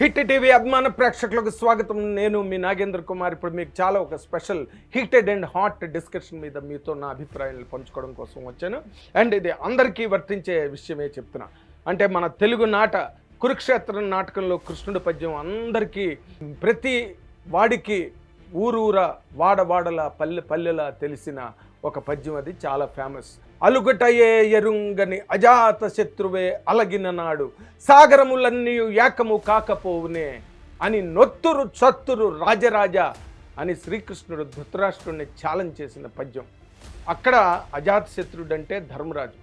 Hit TV అభిమాన ప్రేక్షకులకు స్వాగతం. నేను మీ నాగేంద్ర కుమార్. ఇప్పుడు మీకు చాలా ఒక special heated and hot discussion మీద మీతో నా అభిప్రాయాలు పంచుకోవడం కోసం వచ్చాను. అండ్ ఇది అందరికీ వర్తించే విషయమే చెప్తున్నా. అంటే మన తెలుగు నాట కురుక్షేత్రం నాటకంలో కృష్ణుడి పద్యం అందరికీ ప్రతి వాడికి ఊరూర వాడవాడల పల్లె పల్లెల తెలిసిన ఒక పద్యం అది చాలా ఫేమస్ అలుగటయే ఎరుంగని అజాత శత్రువే అలగిన నాడు సాగరములన్నీ ఏకము కాకపోవునే అని నొత్తురు చత్తురు రాజరాజ అని శ్రీకృష్ణుడు ధృతరాష్ట్రుడిని ఛాలెంజ్ చేసిన పద్యం. అక్కడ అజాతశత్రుడు అంటే ధర్మరాజు.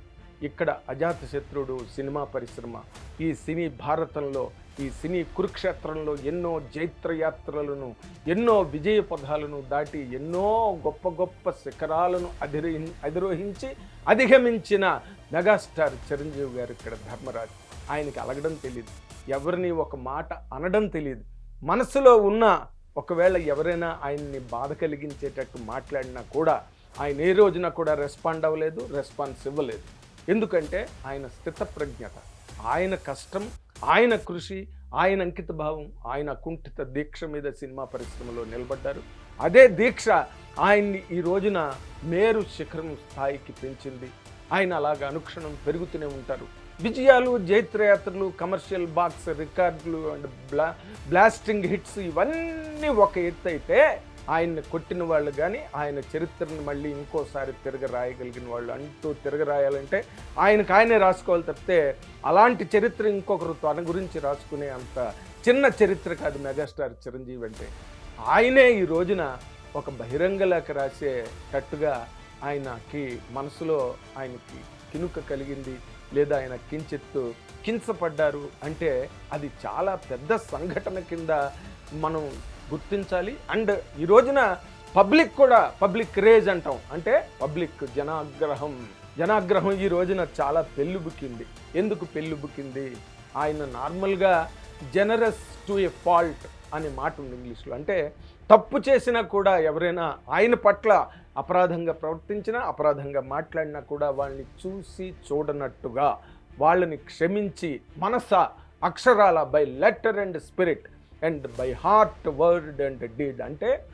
ఇక్కడ అజాతశత్రుడు సినిమా పరిశ్రమ. ఈ సినీ భారతంలో ఈ సినీ కురుక్షేత్రంలో ఎన్నో జైత్రయాత్రలను ఎన్నో విజయ పదాలను దాటి ఎన్నో గొప్ప గొప్ప శిఖరాలను అధిరోహి అధిరోహించి అధిగమించిన మెగాస్టార్ చిరంజీవి గారు ఇక్కడ ధర్మరాజు. ఆయనకి అలగడం తెలియదు ఎవరిని ఒక మాట అనడం తెలియదు మనసులో ఉన్న ఒకవేళ ఎవరైనా ఆయన్ని బాధ కలిగించేటట్టు మాట్లాడినా కూడా ఆయన ఏ రోజున కూడా రెస్పాండ్ అవ్వలేదు రెస్పాన్స్ ఇవ్వలేదు. ఎందుకంటే ఆయన స్థితప్రజ్ఞత. ఆయన కష్టం ఆయన కృషి ఆయన అంకిత భావం ఆయన కుంఠిత దీక్ష మీద సినిమా పరిశ్రమలో నిలబడ్డారు. అదే దీక్ష ఆయన్ని ఈ రోజున మేరు శిఖరం స్థాయికి పెంచింది. ఆయన అలాగ అనుక్షణం పెరుగుతూనే ఉంటారు. విజయాలు జైత్రయాత్రలు కమర్షియల్ బాక్స్ రికార్డులు అండ్ బ్లా బ్లాస్టింగ్ హిట్స్ ఇవన్నీ ఒక ఎత్తు అయితే ఆయన్ని కొట్టిన వాళ్ళు కానీ ఆయన చరిత్రను మళ్ళీ ఇంకోసారి తిరగ రాయగలిగిన వాళ్ళు అంటూ తిరగ రాయాలంటే ఆయనకు ఆయనే రాసుకోవాలి తప్పితే అలాంటి చరిత్ర ఇంకొకరు తన గురించి రాసుకునే అంత చిన్న చరిత్ర కాదు మెగాస్టార్ చిరంజీవి అంటే. ఆయనే ఈ రోజున ఒక బహిరంగ లేఖ రాసేటట్టుగా ఆయనకి మనసులో ఆయనకి కినుక కలిగింది లేదా ఆయన కించెత్తు కించపడ్డారు అంటే అది చాలా పెద్ద సంఘటన కింద మనం గుర్తించాలి. అండ్ ఈ రోజున పబ్లిక్ కూడా పబ్లిక్ క్రేజ్ అంటాం. అంటే పబ్లిక్ జనాగ్రహం. జనాగ్రహం ఈ రోజున చాలా పెళ్ళుబుకింది. ఎందుకు పెళ్ళుబుకింది? ఆయన నార్మల్గా జనరస్ టు ఏ ఫాల్ట్ అనే మాట ఉంది ఇంగ్లీష్లో. అంటే తప్పు చేసినా కూడా ఎవరైనా ఆయన పట్ల అపరాధంగా ప్రవర్తించినా అపరాధంగా మాట్లాడినా కూడా వాళ్ళని చూసి చూడనట్టుగా వాళ్ళని క్షమించి మనస అక్షరాల by letter and spirit and by heart word and deed అంటే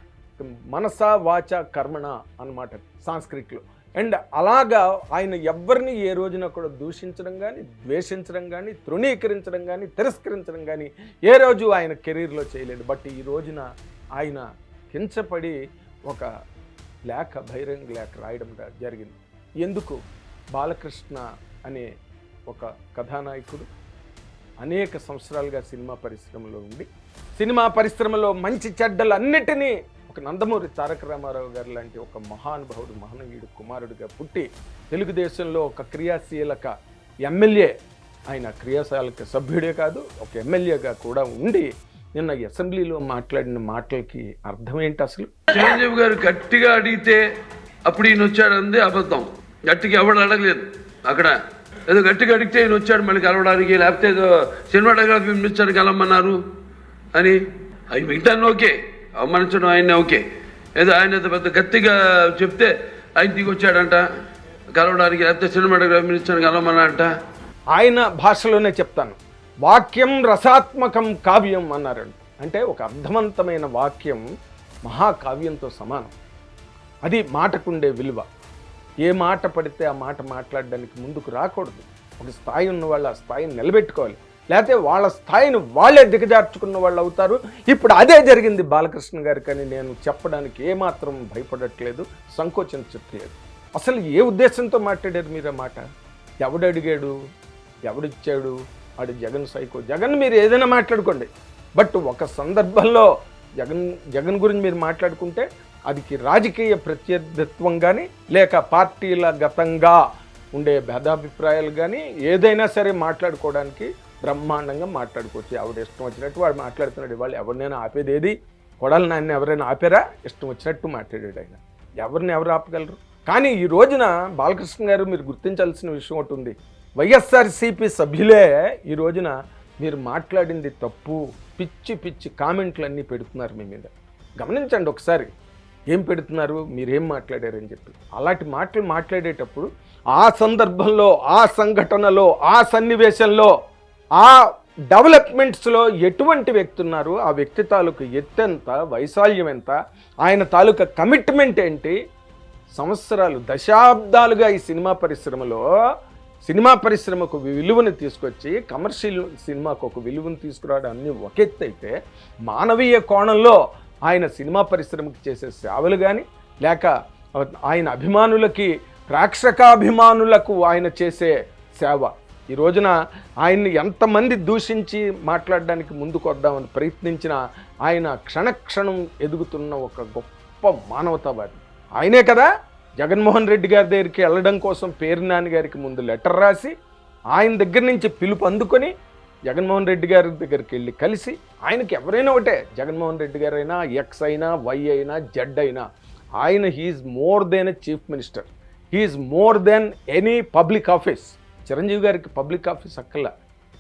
మనస వాచ కర్మణ అన్నమాట సాంస్క్రిట్లో. అండ్ అలాగా ఆయన ఎవరిని ఏ రోజున కూడా దూషించడం కానీ ద్వేషించడం కానీ తృణీకరించడం కానీ తిరస్కరించడం కానీ ఏ రోజు ఆయన కెరీర్లో చేయలేదు. బట్ ఈ రోజున ఆయన కించపడి ఒక లేఖ బహిరంగ లేఖ రాయడం జరిగింది. ఎందుకు? బాలకృష్ణ అనే ఒక కథానాయకుడు అనేక సంవత్సరాలుగా సినిమా పరిశ్రమలో ఉండి సినిమా పరిశ్రమలో మంచి చెడ్డలు అన్నిటినీ ఒక నందమూరి తారక రామారావు గారు లాంటి ఒక మహానుభావుడు మహనీయుడు కుమారుడిగా పుట్టి తెలుగుదేశంలో ఒక క్రియాశీలక ఎమ్మెల్యే ఆయన క్రియాశీలక సభ్యుడే కాదు ఒక ఎమ్మెల్యేగా కూడా ఉండి నిన్న అసెంబ్లీలో మాట్లాడిన మాటలకి అర్థం ఏంటి అసలు? చిరంజీవి గారు గట్టిగా అడిగితే అప్పుడు ఈయన వచ్చాడు అంది అబద్ధం. గట్టిగా ఎవడు అడగలేదు. అక్కడ ఏదో గట్టిగా అడిగితే ఈయన వచ్చాడు మళ్ళీ కలవడానికి లేకపోతే ఏదో సినిమాటోగ్రఫీ మినిస్టర్ కలవమన్నారు. అని అవి మిగతాన్ని ఓకే. అవమానించడం ఆయన ఓకే. ఏదో ఆయన పెద్ద గట్టిగా చెప్తే ఆయన దిగొచ్చాడంట. కలవడానికి లేకపోతే సినిమాటోగ్రఫీ మినిస్టర్ కలవమన్నారంట ఆయన భాషలోనే చెప్తాను. వాక్యం రసాత్మకం కావ్యం అన్నారండి అంటే ఒక అర్థవంతమైన వాక్యం మహాకావ్యంతో సమానం. అది మాటకుండే విలువ. ఏ మాట పడితే ఆ మాట మాట్లాడడానికి ముందుకు రాకూడదు. ఒక స్థాయి ఉన్న వాళ్ళు ఆ స్థాయిని నిలబెట్టుకోవాలి. లేకపోతే వాళ్ళ స్థాయిని వాళ్ళే దిగజార్చుకున్న వాళ్ళు అవుతారు. ఇప్పుడు అదే జరిగింది బాలకృష్ణ గారికి అని నేను చెప్పడానికి ఏమాత్రం భయపడట్లేదు సంకోచించట్లేదు అసలు ఏ ఉద్దేశంతో మాట్లాడారు మీరు మాట? ఎవడు అడిగాడు? ఎవడిచ్చాడు? వాడు జగన్ సైకో జగన్ మీరు ఏదైనా మాట్లాడుకోండి. బట్ ఒక సందర్భంలో జగన్ జగన్ గురించి మీరు మాట్లాడుకుంటే అదికి రాజకీయ ప్రత్యర్థిత్వం కానీ లేక పార్టీల గతంగా ఉండే భేదాభిప్రాయాలు కానీ ఏదైనా సరే మాట్లాడుకోవడానికి బ్రహ్మాండంగా మాట్లాడుకోవచ్చు. ఆవిడ ఇష్టం వచ్చినట్టు వాడు మాట్లాడుతున్నాడు. వాళ్ళు ఎవరినైనా ఆపేదేది ఏది? కొడాలి నాన్న ఎవరైనా ఆపారా? ఇష్టం వచ్చినట్టు మాట్లాడాడు ఆయన. ఎవరిని ఎవరు ఆపగలరు? కానీ ఈ రోజున బాలకృష్ణ గారు మీరు గుర్తించాల్సిన విషయం ఒకటి ఉంది. వైఎస్ఆర్సీపీ సభ్యులే ఈ రోజున మీరు మాట్లాడింది తప్పు పిచ్చి పిచ్చి కామెంట్లు అన్నీ పెడుతున్నారు మీ మీద. గమనించండి ఒకసారి. ఏం పెడుతున్నారు? మీరేం మాట్లాడారని చెప్పి. అలాంటి మాటలు మాట్లాడేటప్పుడు ఆ సందర్భంలో ఆ సంఘటనలో ఆ సన్నివేశంలో ఆ డెవలప్మెంట్స్లో ఎటువంటి వ్యక్తి ఉన్నారు? ఆ వ్యక్తి తాలూకు ఎత్తెంత వైశాల్యం ఎంత? ఆయన తాలూకా కమిట్మెంట్ ఏంటి? సంవత్సరాలు దశాబ్దాలుగా ఈ సినిమా పరిశ్రమలో సినిమా పరిశ్రమకు విలువను తీసుకొచ్చి కమర్షియల్ సినిమాకు ఒక విలువను తీసుకురావడం అన్ని ఒక ఎత్తు అయితే మానవీయ కోణంలో ఆయన సినిమా పరిశ్రమకు చేసే సేవలు కానీ లేక ఆయన అభిమానులకి ప్రేక్షకాభిమానులకు ఆయన చేసే సేవ ఈ రోజున ఆయన్ని ఎంతమంది దూషించి మాట్లాడడానికి ముందుకు వద్దామని ప్రయత్నించిన ఆయన క్షణక్షణం ఎదుగుతున్న ఒక గొప్ప మానవతావాది. ఆయనే కదా జగన్మోహన్ రెడ్డి గారి దగ్గరికి వెళ్ళడం కోసం పేరు నాని గారికి ముందు లెటర్ రాసి ఆయన దగ్గర నుంచి పిలుపు అందుకొని జగన్మోహన్ రెడ్డి గారి దగ్గరికి వెళ్ళి కలిసి ఆయనకి ఎవరైనా ఒకటే జగన్మోహన్ రెడ్డి గారైనా ఎక్స్ అయినా వై అయినా జెడ్ అయినా ఆయన he's more than a chief minister. He's more than any public office. Chiranjeevi గారికి పబ్లిక్ ఆఫీస్ అక్కల్లా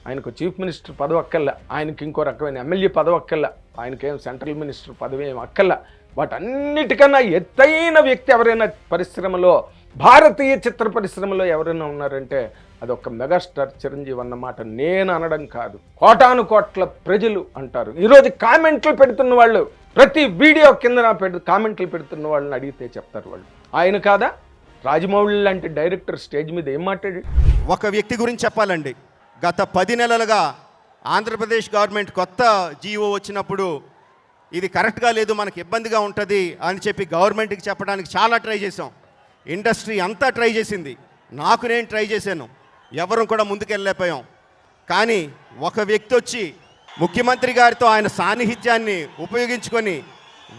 ఆయనకు చీఫ్ మినిస్టర్ పదవి అక్కల్లా ఆయనకి ఇంకో రకమైన ఎమ్మెల్యే పదవి అక్కల్లా ఆయనకేం సెంట్రల్ మినిస్టర్ పదవి ఏం అక్కల్లా వాటన్నిటికన్నా ఎత్తైన వ్యక్తి ఎవరైనా పరిశ్రమలో భారతీయ చిత్ర పరిశ్రమలో ఎవరైనా ఉన్నారంటే అదొక మెగాస్టార్ చిరంజీవి అన్నమాట నేను అనడం కాదు. కోటాను కోట్ల ప్రజలు అంటారు. ఈరోజు కామెంట్లు పెడుతున్న వాళ్ళు ప్రతి వీడియో కింద పెడు కామెంట్లు పెడుతున్న వాళ్ళని అడిగితే చెప్తారు వాళ్ళు. ఆయన కాదా? రాజమౌళి లాంటి డైరెక్టర్ స్టేజ్ మీద ఏం మాట్లాడాడు? ఒక వ్యక్తి గురించి చెప్పాలండి. గత పది నెలలుగా ఆంధ్రప్రదేశ్ గవర్నమెంట్ కొత్త జీవో వచ్చినప్పుడు ఇది కరెక్ట్గా లేదు మనకి ఇబ్బందిగా ఉంటుంది అని చెప్పి గవర్నమెంట్కి చెప్పడానికి చాలా ట్రై చేసాం ఇండస్ట్రీ అంతా ట్రై చేసింది. నాకు నేను ట్రై చేశాను. ఎవరు కూడా ముందుకెళ్ళలేకపోయాం. కానీ ఒక వ్యక్తి వచ్చి ముఖ్యమంత్రి గారితో ఆయన సాన్నిహిత్యాన్ని ఉపయోగించుకొని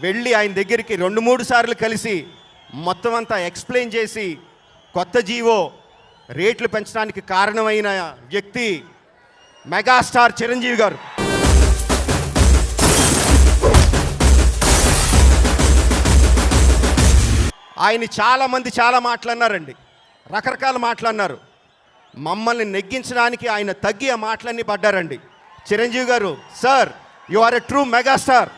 వెళ్ళి ఆయన దగ్గరికి రెండు మూడు సార్లు కలిసి మొత్తం అంతా ఎక్స్ప్లెయిన్ చేసి కొత్త జీవో రేట్లు పెంచడానికి కారణమైన వ్యక్తి మెగాస్టార్ చిరంజీవి గారు. ఆయన చాలామంది చాలా మాట్లాడినారండి రకరకాల మాట్లాడినారు మమ్మల్ని నెగ్గించడానికి ఆయన తగ్గి ఆ మాటలన్నీ పడ్డారండి. Chiranjeevi garu sir you are a true megastar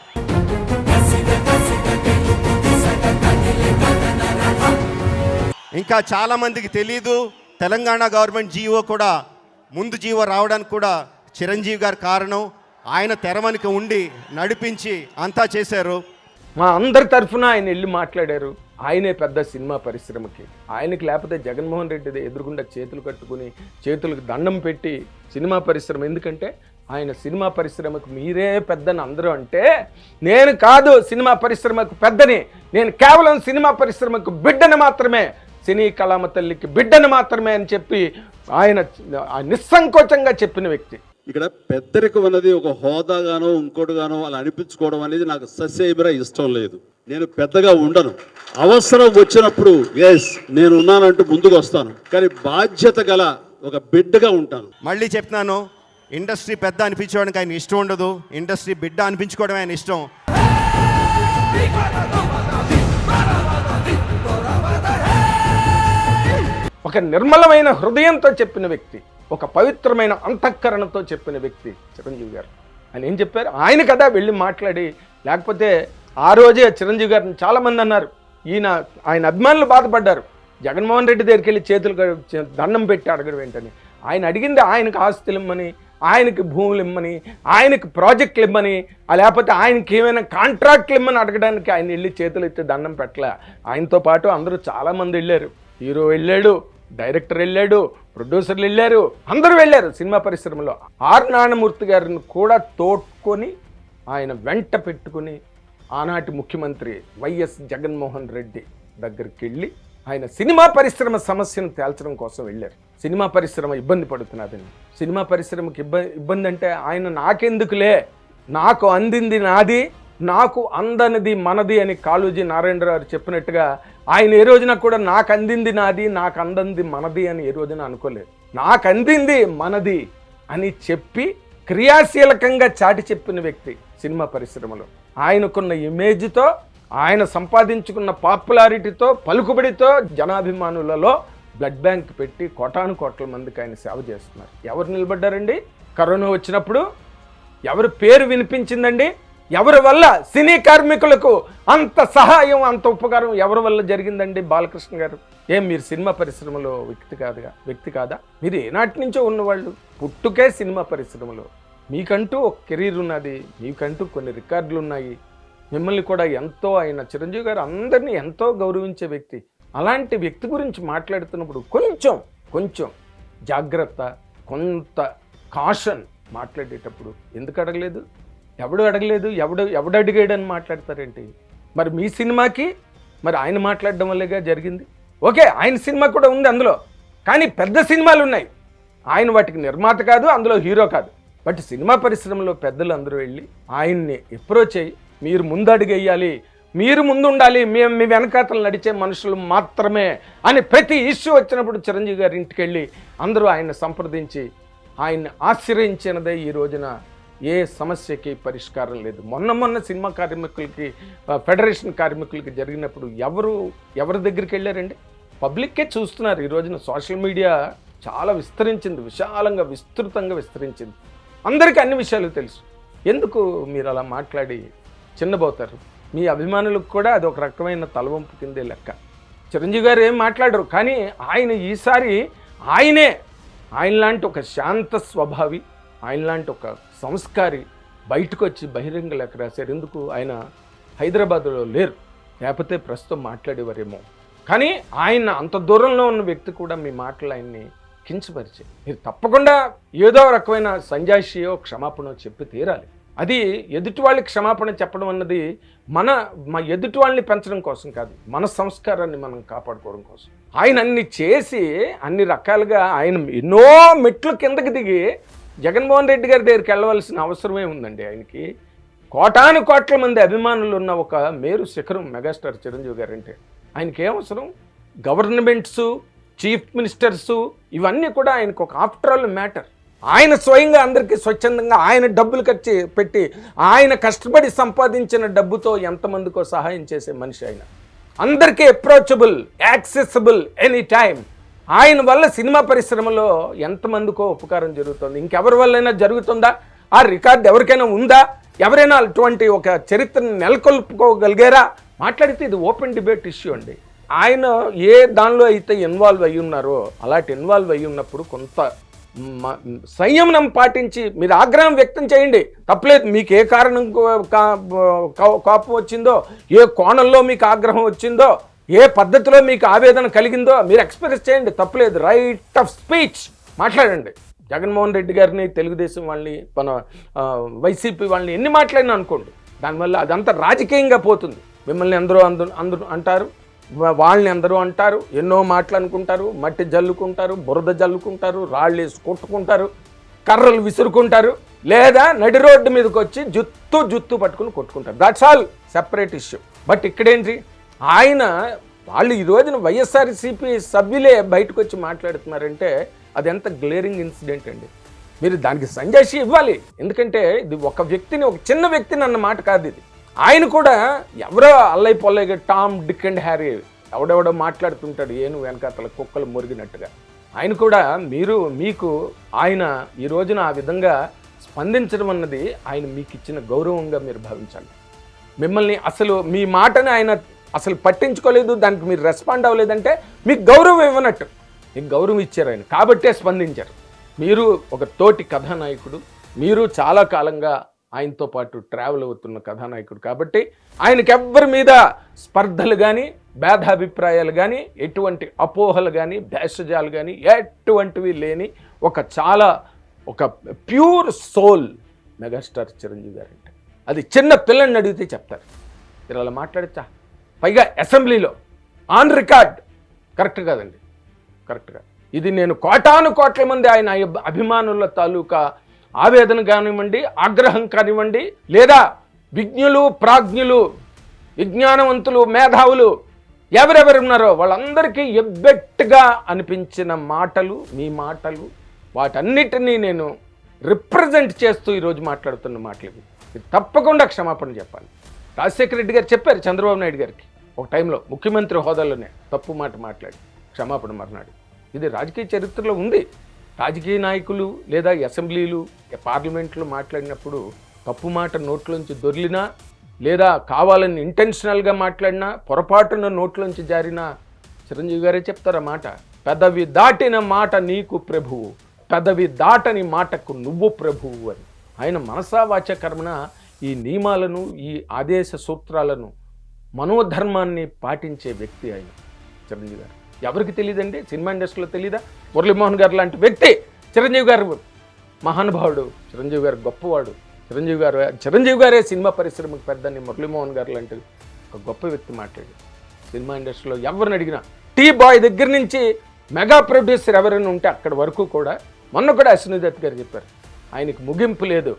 ఇంకా చాలామందికి తెలీదు. తెలంగాణ గవర్నమెంట్ జీవో కూడా ముందు జీవో రావడానికి కూడా చిరంజీవి గారు కారణం. ఆయన తెరవనికి ఉండి నడిపించి అంతా చేశారు. మా అందరి తరఫున ఆయన వెళ్ళి మాట్లాడారు. ఆయనే పెద్ద సినిమా పరిశ్రమకి. ఆయనకి లేకపోతే జగన్మోహన్ రెడ్డి ఎదురుగుండా చేతులు కట్టుకుని చేతులకు దండం పెట్టి సినిమా పరిశ్రమ. ఎందుకంటే ఆయన సినిమా పరిశ్రమకు మీరే పెద్దని అందరూ అంటే నేను కాదు సినిమా పరిశ్రమకు పెద్దని. నేను కేవలం సినిమా పరిశ్రమకు బిడ్డని మాత్రమే. సినీ కళామ తల్లికి బిడ్డని మాత్రమే అని చెప్పి ఆయన నిస్సంకోచంగా చెప్పిన వ్యక్తి. ఇక్కడ పెద్దరికం అనేది ఒక హోదాగానో ఇంకోటిగానో అలా అనిపించుకోవడం అనేది నాకు సస్యమిరా ఇష్టం లేదు. నేను పెద్దగా ఉండను. అవసరం వచ్చినప్పుడు ఎస్ నేను ఉన్నానంటూ ముందుకు వస్తాను కానీ బాధ్యత గల ఒక బిడ్డగా ఉంటాను. మళ్ళీ చెప్తున్నాను ఇండస్ట్రీ పెద్ద అనిపించుకోవడానికి ఆయన ఇష్టం ఉండదు. ఇండస్ట్రీ బిడ్డ అనిపించుకోవడం ఆయన ఇష్టం. ఒక నిర్మలమైన హృదయంతో చెప్పిన వ్యక్తి ఒక పవిత్రమైన అంతఃకరణతో చెప్పిన వ్యక్తి చిరంజీవి గారు. ఆయన ఏం చెప్పారు? ఆయన కదా వెళ్ళి మాట్లాడి లేకపోతే ఆ రోజే చిరంజీవి గారిని చాలామంది అన్నారు. ఈయన ఆయన అభిమానులు బాధపడ్డారు. జగన్మోహన్ రెడ్డి దగ్గరికి వెళ్ళి చేతులు దండం పెట్టి అడగడం ఏంటని. ఆయన అడిగింది ఆయనకు ఆస్తులు ఇమ్మని ఆయనకి భూములు ఇమ్మని ఆయనకి ప్రాజెక్టులు ఇమ్మని లేకపోతే ఆయనకి ఏమైనా కాంట్రాక్ట్లు ఇమ్మని అడగడానికి ఆయన వెళ్ళి చేతులు ఎత్తి దండం పెట్టలే. ఆయనతో పాటు అందరూ చాలామంది వెళ్ళారు. హీరో వెళ్ళాడు. డైరెక్టర్ వెళ్ళాడు ప్రొడ్యూసర్లు వెళ్ళారు అందరూ వెళ్ళారు సినిమా పరిశ్రమలో. ఆర్ నారాయణమూర్తి గారిని కూడా తోడ్కొని ఆయన వెంట పెట్టుకుని ఆనాటి ముఖ్యమంత్రి వైఎస్ జగన్మోహన్ రెడ్డి దగ్గరికి వెళ్ళి ఆయన సినిమా పరిశ్రమ సమస్యను తేల్చడం కోసం వెళ్ళారు. సినిమా పరిశ్రమ ఇబ్బంది పడుతున్నదని సినిమా పరిశ్రమకి ఇబ్బంది ఇబ్బంది అంటే ఆయన నాకెందుకులే? నాకు అందింది నాది. నాకు అందనిది మనది అని కాళోజీ నారాయణరావు చెప్పినట్టుగా ఆయన ఏ రోజున కూడా నాకు అందింది నాది నాకు అందంది మనది అని ఏ రోజున అనుకోలేదు. నాకు అందింది మనది అని చెప్పి క్రియాశీలకంగా చాటి చెప్పిన వ్యక్తి సినిమా పరిశ్రమలో. ఆయనకున్న ఇమేజ్తో ఆయన సంపాదించుకున్న పాపులారిటీతో పలుకుబడితో జనాభిమానులలో బ్లడ్ బ్యాంక్ పెట్టి కోటాను కోట్ల మందికి ఆయన సేవ చేస్తున్నారు. ఎవరు నిలబడ్డారండి? కరోనా వచ్చినప్పుడు ఎవరి పేరు వినిపించిందండి? ఎవరి వల్ల సినీ కార్మికులకు అంత సహాయం అంత ఉపకారం ఎవరి వల్ల జరిగిందండి బాలకృష్ణ గారు? ఏం మీరు సినిమా పరిశ్రమలో వ్యక్తి కాదుగా? వ్యక్తి కాదా? మీరు ఏనాటి నుంచో ఉన్నవాళ్ళు. పుట్టుకే సినిమా పరిశ్రమలో. మీకంటూ ఒక కెరీర్ ఉన్నది. మీకంటూ కొన్ని రికార్డులు ఉన్నాయి. మిమ్మల్ని కూడా ఎంతో ఆయన చిరంజీవి గారు అందరినీ ఎంతో గౌరవించే వ్యక్తి. అలాంటి వ్యక్తి గురించి మాట్లాడుతున్నప్పుడు కొంచెం కొంచెం జాగ్రత్త కొంత కాషన్ మాట్లాడేటప్పుడు ఎందుకు అడగలేదు? ఎవడు అడగలేదు ఎవడు ఎవడు అడిగాడని మాట్లాడతారేంటి? మరి మీ సినిమాకి మరి ఆయన మాట్లాడడం వల్లేగా జరిగింది? ఓకే ఆయన సినిమా కూడా ఉంది అందులో. కానీ పెద్ద సినిమాలు ఉన్నాయి. ఆయన వాటికి నిర్మాత కాదు అందులో హీరో కాదు. బట్ సినిమా పరిశ్రమలో పెద్దలు అందరూ వెళ్ళి ఆయన్ని అప్రోచ్ అయ్యి మీరు ముందు అడుగేయాలి మీరు ముందు ఉండాలి మేము మీ వెనకాతలు నడిచే మనుషులు మాత్రమే అని ప్రతి ఇష్యూ వచ్చినప్పుడు చిరంజీవి గారి ఇంటికి వెళ్ళి అందరూ ఆయన సంప్రదించి ఆయన్ని ఆశ్రయించినదే ఈ రోజున ఏ సమస్యకి పరిష్కారం లేదు. మొన్న మొన్న సినిమా కార్మికులకి ఫెడరేషన్ కార్మికులకి జరిగినప్పుడు ఎవరు ఎవరి దగ్గరికి వెళ్ళారండి? పబ్లిక్కే చూస్తున్నారు. ఈ రోజున సోషల్ మీడియా చాలా విస్తరించింది విశాలంగా విస్తృతంగా విస్తరించింది. అందరికీ అన్ని విషయాలు తెలుసు. ఎందుకు మీరు అలా మాట్లాడి చిన్నబోతారు? మీ అభిమానులకు కూడా అది ఒక రకమైన తలవంపు కిందే లెక్క. చిరంజీవి గారు ఏం మాట్లాడరు కానీ ఆయన ఈసారి ఆయనే ఆయన లాంటి ఒక శాంత స్వభావి ఆయన లాంటి ఒక సంస్కారి బయటకు వచ్చి బహిరంగ లేఖ రాశారు. ఎందుకు? ఆయన హైదరాబాద్లో లేరు. లేకపోతే ప్రస్తుతం మాట్లాడేవారేమో. కానీ ఆయన అంత దూరంలో ఉన్న వ్యక్తి కూడా మీ మాటలు ఆయన్ని కించపరిచే మీరు తప్పకుండా ఏదో రకమైన సంజాయిషియో క్షమాపణ చెప్పి తీరాలి. అది ఎదుటి వాళ్ళకి క్షమాపణ చెప్పడం అన్నది మన మా ఎదుటి వాళ్ళని పెంచడం కోసం కాదు మన సంస్కారాన్ని మనం కాపాడుకోవడం కోసం. ఆయన అన్ని చేసి అన్ని రకాలుగా ఆయన ఎన్నో మెట్లు కిందకి దిగి జగన్మోహన్ రెడ్డి గారి దగ్గరికి వెళ్ళవలసిన అవసరమే ఉందండి ఆయనకి. కోటాను కోట్ల మంది అభిమానులు ఉన్న ఒక మేరు శిఖరం మెగాస్టార్ చిరంజీవి గారు అంటే ఆయనకి ఏమవసరం అవసరం గవర్నమెంట్స్ చీఫ్ మినిస్టర్స్ ఇవన్నీ కూడా ఆయనకు ఒక ఆఫ్టర్ ఆల్ మ్యాటర్. ఆయన స్వయంగా అందరికీ స్వచ్ఛందంగా ఆయన డబ్బులు ఖర్చు పెట్టి ఆయన కష్టపడి సంపాదించిన డబ్బుతో ఎంతమందికో సహాయం చేసే మనిషి ఆయన. అందరికీ అప్రోచబుల్ యాక్సెసిబుల్ ఎనీ టైం ఆయన వల్ల సినిమా పరిశ్రమలో ఎంతమందికో ఉపకారం జరుగుతుంది. ఇంకెవరి వల్లైనా జరుగుతుందా? ఆ రికార్డ్ ఎవరికైనా ఉందా? ఎవరైనా అటువంటి ఒక చరిత్రను నెలకొల్పుకోగలిగారా? మాట్లాడితే ఇది ఓపెన్ డిబేట్ ఇష్యూ అండి. ఆయన ఏ దానిలో అయితే ఇన్వాల్వ్ అయ్యి ఉన్నారో అలాంటి ఇన్వాల్వ్ అయ్యి ఉన్నప్పుడు కొంత మ- సంయమనం పాటించి మీరు ఆగ్రహం వ్యక్తం చేయండి. తప్పలేదు మీకు ఏ కారణం కోపం వచ్చిందో ఏ కోణంలో మీకు ఆగ్రహం వచ్చిందో ఏ పద్ధతిలో మీకు ఆవేదన కలిగిందో మీరు ఎక్స్ప్రెస్ చేయండి తప్పులేదు. రైట్ ఆఫ్ స్పీచ్ మాట్లాడండి. జగన్మోహన్ రెడ్డి గారిని తెలుగుదేశం వాళ్ళని మన వైసీపీ వాళ్ళని ఎన్ని మాట్లాడినా అనుకోండి. దానివల్ల అదంతా రాజకీయంగా పోతుంది. మిమ్మల్ని అందరూ అందు అందరు అంటారు. వాళ్ళని అందరూ అంటారు. ఎన్నో మాటలు అనుకుంటారు. మట్టి జల్లుకుంటారు. బురద జల్లుకుంటారు. రాళ్ళు వేసి కొట్టుకుంటారు. కర్రలు విసురుకుంటారు. లేదా నడి రోడ్డు మీదకి వచ్చి జుత్తు జుత్తు పట్టుకుని కొట్టుకుంటారు. That's all separate issue but ఇక్కడేంటి? ఆయన వాళ్ళు ఈ రోజున వైఎస్ఆర్సీపీ సభ్యులే బయటకు వచ్చి మాట్లాడుతున్నారంటే అది ఎంత గ్లేరింగ్ ఇన్సిడెంట్ అండి. మీరు దానికి సంజాషి ఇవ్వాలి. ఎందుకంటే ఇది ఒక వ్యక్తిని ఒక చిన్న వ్యక్తిని అన్న మాట కాదు ఇది. ఆయన కూడా ఎవరో అల్లై పొల్లైగా టామ్ డిక్ అండ్ హ్యారీ ఎవడెవడో మాట్లాడుతుంటాడు ఏను వెనకాతల కుక్కలు మురిగినట్టుగా. ఆయన కూడా మీరు మీకు ఆయన ఈ రోజున ఆ విధంగా స్పందించడం అన్నది ఆయన మీకు ఇచ్చిన గౌరవంగా మీరు భావించాలి. మిమ్మల్ని అసలు మీ మాటని ఆయన అసలు పట్టించుకోలేదు దానికి మీరు రెస్పాండ్ అవ్వలేదంటే మీకు గౌరవం ఇవ్వనట్టు. మీకు గౌరవం ఇచ్చారు ఆయన. కాబట్టే స్పందించారు. మీరు ఒక తోటి కథానాయకుడు మీరు చాలా కాలంగా ఆయనతో పాటు ట్రావెల్ అవుతున్న కథానాయకుడు కాబట్టి ఆయనకి ఎవ్వరి మీద స్పర్ధలు కానీ భేదాభిప్రాయాలు కానీ ఎటువంటి అపోహలు కానీ భేషజాలు కానీ ఎటువంటివి లేని ఒక చాలా ఒక ప్యూర్ సోల్ మెగాస్టార్ చిరంజీవి గారు అంటే అది చిన్న పిల్లని అడిగితే చెప్తారు. మీరు అలా మాట్లాడచ్చా? పైగా అసెంబ్లీలో ఆన్ రికార్డ్ కరెక్ట్ కాదండి. కరెక్ట్గా ఇది నేను కోటాను కోట్ల మంది ఆయన అభిమానుల తాలూకా ఆవేదన కానివ్వండి ఆగ్రహం కానివ్వండి లేదా విజ్ఞులు ప్రాజ్ఞులు విజ్ఞానవంతులు మేధావులు ఎవరెవరు ఉన్నారో వాళ్ళందరికీ ఎబ్బెట్టుగా అనిపించిన మాటలు మీ మాటలు వాటన్నిటినీ నేను రిప్రజెంట్ చేస్తూ ఈరోజు మాట్లాడుతున్న మాటలు ఇవి. ఇది తప్పకుండా క్షమాపణ చెప్పాలి. రాజశేఖర రెడ్డి గారు చెప్పారు చంద్రబాబు నాయుడు గారికి. ఒక టైంలో ముఖ్యమంత్రి హోదాలోనే తప్పు మాట మాట్లాడి క్షమాపణ మర్నాడు. ఇది రాజకీయ చరిత్రలో ఉంది. రాజకీయ నాయకులు లేదా అసెంబ్లీలు పార్లమెంట్లో మాట్లాడినప్పుడు తప్పు మాట నోట్లోంచి దొర్లినా లేదా కావాలని ఇంటెన్షనల్గా మాట్లాడినా పొరపాటున నోట్లోంచి జారినా చిరంజీవి గారే చెప్తారు మాట. పెదవి దాటిన మాట నీకు ప్రభువు పెదవి దాటని మాటకు నువ్వు ప్రభువు అని. ఆయన మనసా వాచ ఈ నియమాలను ఈ ఆదేశ సూత్రాలను మనోధర్మాన్ని పాటించే వ్యక్తి ఆయన చిరంజీవి గారు. ఎవరికి తెలియదండి సినిమా ఇండస్ట్రీలో తెలియదా మురళీమోహన్ గారు లాంటి వ్యక్తి చిరంజీవి గారు మహానుభావుడు చిరంజీవి గారు గొప్పవాడు చిరంజీవి గారు చిరంజీవి గారే సినిమా పరిశ్రమకు పెద్దని మురళీమోహన్ గారు లాంటి ఒక గొప్ప వ్యక్తి మాట్లాడు సినిమా ఇండస్ట్రీలో ఎవరిని అడిగినా టీ బాయ్ దగ్గర నుంచి మెగా ప్రొడ్యూసర్ ఎవరైనా ఉంటే అక్కడ వరకు కూడా మొన్న కూడా అశ్వినిదత్ గారు చెప్పారు ఆయనకి ముగింపు లేదు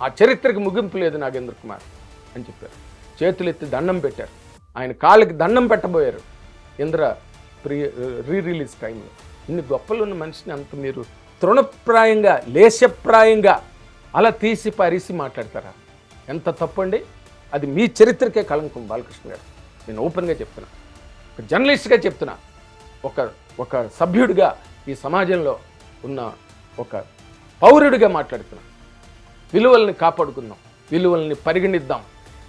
ఆ చరిత్రకి ముగింపు లేదు నాగేంద్ర కుమార్ అని చెప్పారు. చేతులెత్తి దండం పెట్టారు. ఆయన కాళ్ళకి దండం పెట్టబోయారు. ఇంద్ర ప్రీ రీ రిలీజ్ టైంలో ఇన్ని గొప్పలు ఉన్న మనిషిని అంత మీరు తృణప్రాయంగా లేశప్రాయంగా అలా తీసి పరిసి మాట్లాడతారా? ఎంత తప్పండి? అది మీ చరిత్రకే కళంకం బాలకృష్ణ గారు. నేను ఓపెన్గా చెప్తున్నా. ఒక జర్నలిస్ట్గా చెప్తున్నా. ఒక ఒక సభ్యుడిగా ఈ సమాజంలో ఉన్న ఒక పౌరుడిగా మాట్లాడుతున్నా. విలువల్ని కాపాడుకుందాం. విలువల్ని పరిగణిద్దాం.